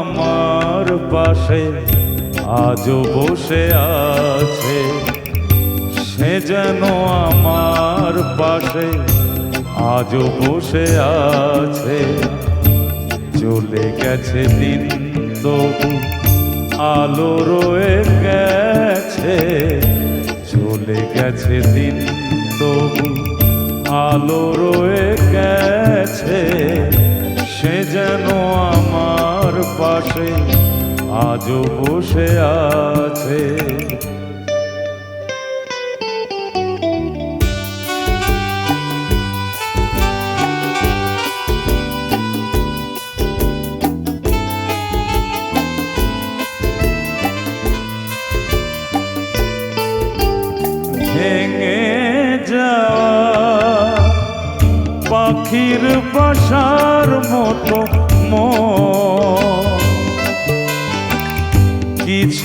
আমার পাশে আজও বসে আছে। সে যেন আমার পাশে আজও বসে আছে। চলে গেছে দিন, তবু আলো রয়ে গেছে। চলে গেছে দিন, তবু আলো আজও বসে আছে। ভেঙে পাখির বাসার মতো মন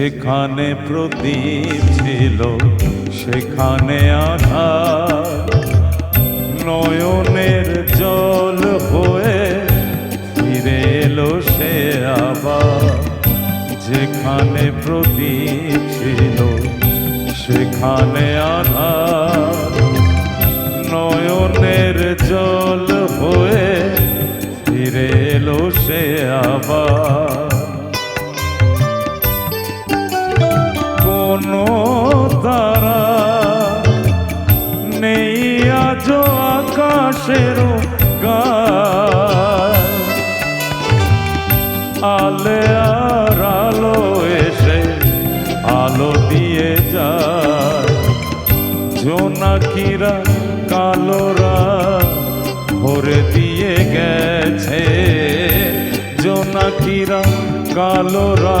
যেখানে প্রদীপ ছিল, সেখানে আধার নয়নের জল হয়ে ফিরে এলো সে আবার। যেখানে প্রদীপ ছিল, সেখানে আধার কোনো তারা? নেই আজ আকাশের গায় আলে আর আলো এসে আলো দিয়ে যায়। জোনাকিরা কালোরা ভরে দিয়ে গেছে। জোনাকিরা কালোরা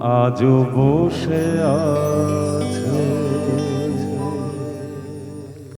আজও বসে আছে।